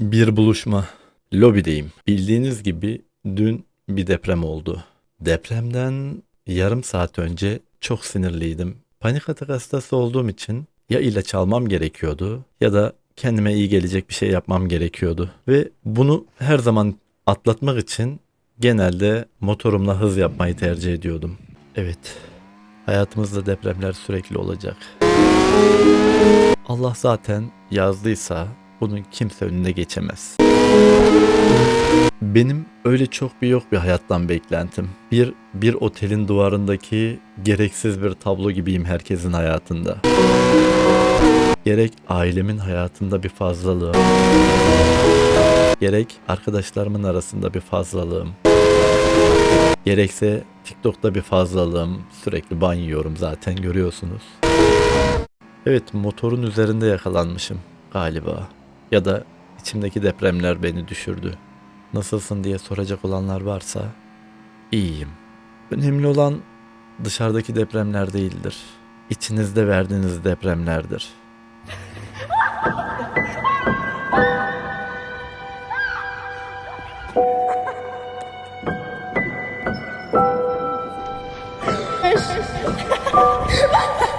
Bir buluşma. Lobideyim. Bildiğiniz gibi dün bir deprem oldu. Depremden yarım saat önce çok sinirliydim. Panik atak hastası olduğum için ya ilaç almam gerekiyordu ya da kendime iyi gelecek bir şey yapmam gerekiyordu. Ve bunu her zaman atlatmak için genelde motorumla hız yapmayı tercih ediyordum. Evet, hayatımızda depremler sürekli olacak. Allah zaten yazdıysa bunun kimse önüne geçemez. Benim öyle çok bir yok bir hayattan beklentim. Bir bir otelin duvarındaki gereksiz bir tablo gibiyim herkesin hayatında. Gerek ailemin hayatında bir fazlalığım, gerek arkadaşlarımın arasında bir fazlalığım, gerekse TikTok'ta bir fazlalığım. Sürekli ban yiyorum zaten görüyorsunuz. Evet motorun üzerinde yakalanmışım galiba. Ya da içimdeki depremler beni düşürdü. Nasılsın diye soracak olanlar varsa iyiyim. Önemli olan dışarıdaki depremler değildir. İçinizde verdiğiniz depremlerdir.